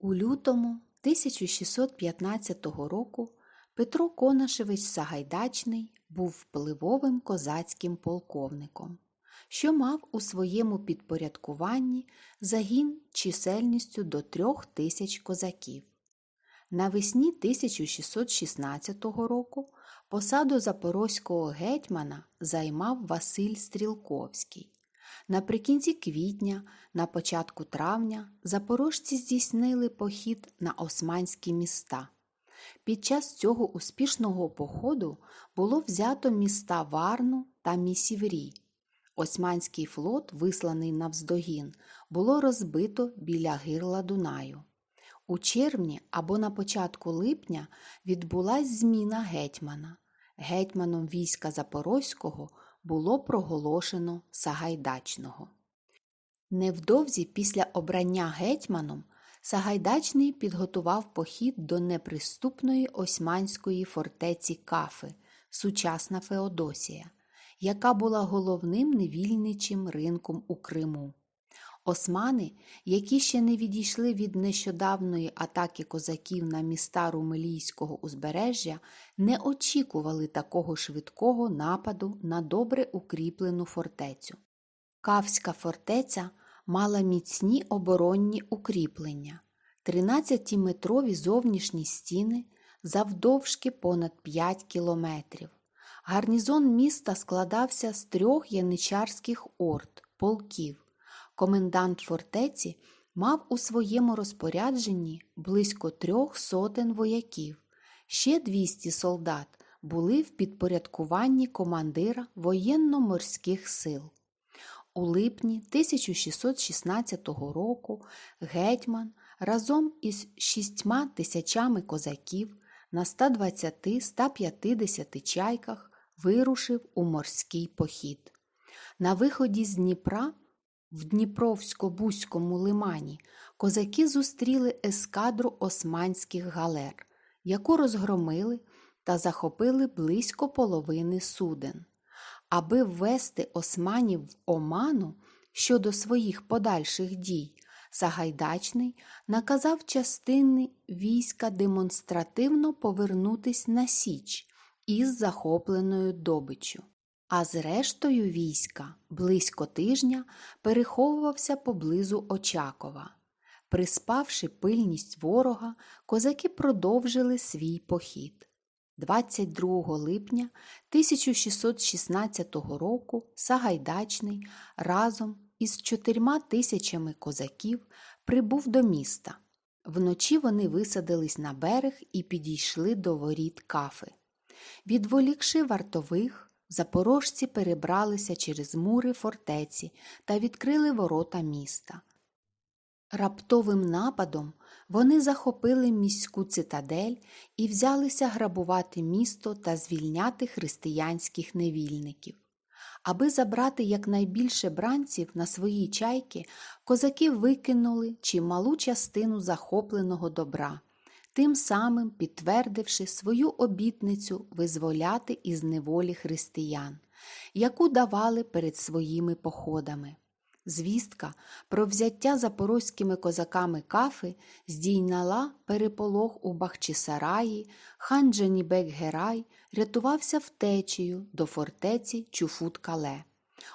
У лютому 1615 року Петро Конашевич Сагайдачний був впливовим козацьким полковником, що мав у своєму підпорядкуванні загін чисельністю до трьох тисяч козаків. Навесні 1616 року посаду запорозького гетьмана займав Василь Стрілковський. Наприкінці квітня, на початку травня, запорожці здійснили похід на османські міста. Під час цього успішного походу було взято міста Варну та Місіврі. Османський флот, висланий навздогін, було розбито біля гирла Дунаю. У червні або на початку липня відбулась зміна гетьмана. Гетьманом війська Запорозького було проголошено Сагайдачного. Невдовзі після обрання гетьманом Сагайдачний підготував похід до неприступної османської фортеці Кафи, сучасна Феодосія, яка була головним невільничим ринком у Криму. Османи, які ще не відійшли від нещодавної атаки козаків на міста Румелійського узбережжя, не очікували такого швидкого нападу на добре укріплену фортецю. Кавська фортеця мала міцні оборонні укріплення, 13-метрові зовнішні стіни завдовжки понад 5 кілометрів. Гарнізон міста складався з трьох яничарських орд, полків. Комендант фортеці мав у своєму розпорядженні близько трьох сотень вояків. Ще 200 солдат були в підпорядкуванні командира воєнно-морських сил. У липні 1616 року гетьман разом із шістьма тисячами козаків на 120-150 чайках вирушив у морський похід. На виході з Дніпра в Дніпровсько-Бузькому лимані козаки зустріли ескадру османських галер, яку розгромили та захопили близько половини суден. Аби ввести османів в оману щодо своїх подальших дій, Сагайдачний наказав частини війська демонстративно повернутись на Січ із захопленою добиччю. А з рештою війська близько тижня переховувався поблизу Очакова. Приспавши пильність ворога, козаки продовжили свій похід. 22 липня 1616 року Сагайдачний разом із чотирма тисячами козаків прибув до міста. Вночі вони висадились на берег і підійшли до воріт кафи. Відволікши вартових, запорожці перебралися через мури фортеці та відкрили ворота міста. Раптовим нападом вони захопили міську цитадель і взялися грабувати місто та звільняти християнських невільників. Аби забрати якнайбільше бранців на свої чайки, козаки викинули чималу частину захопленого добра, тим самим підтвердивши свою обітницю визволяти із неволі християн, яку давали перед своїми походами. Звістка про взяття запорозькими козаками кафи здійняла переполох у Бахчисараї, хан Джанібек Герай рятувався втечею до фортеці Чуфут-Кале.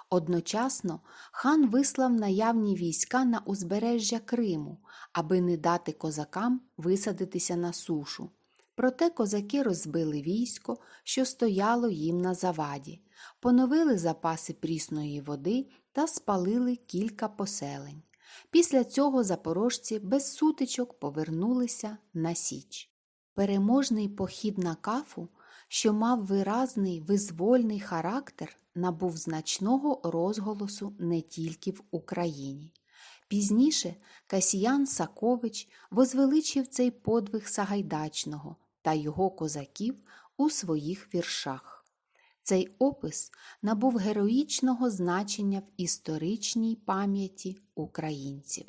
Одночасно хан вислав наявні війська на узбережжя Криму, аби не дати козакам висадитися на сушу. Проте козаки розбили військо, що стояло їм на заваді, поновили запаси прісної води та спалили кілька поселень. Після цього запорожці без сутичок повернулися на Січ. Переможний похід на кафу, що мав виразний визвольний характер, набув значного розголосу не тільки в Україні. Пізніше Касіян Сакович возвеличив цей подвиг Сагайдачного та його козаків у своїх віршах. Цей опис набув героїчного значення в історичній пам'яті українців.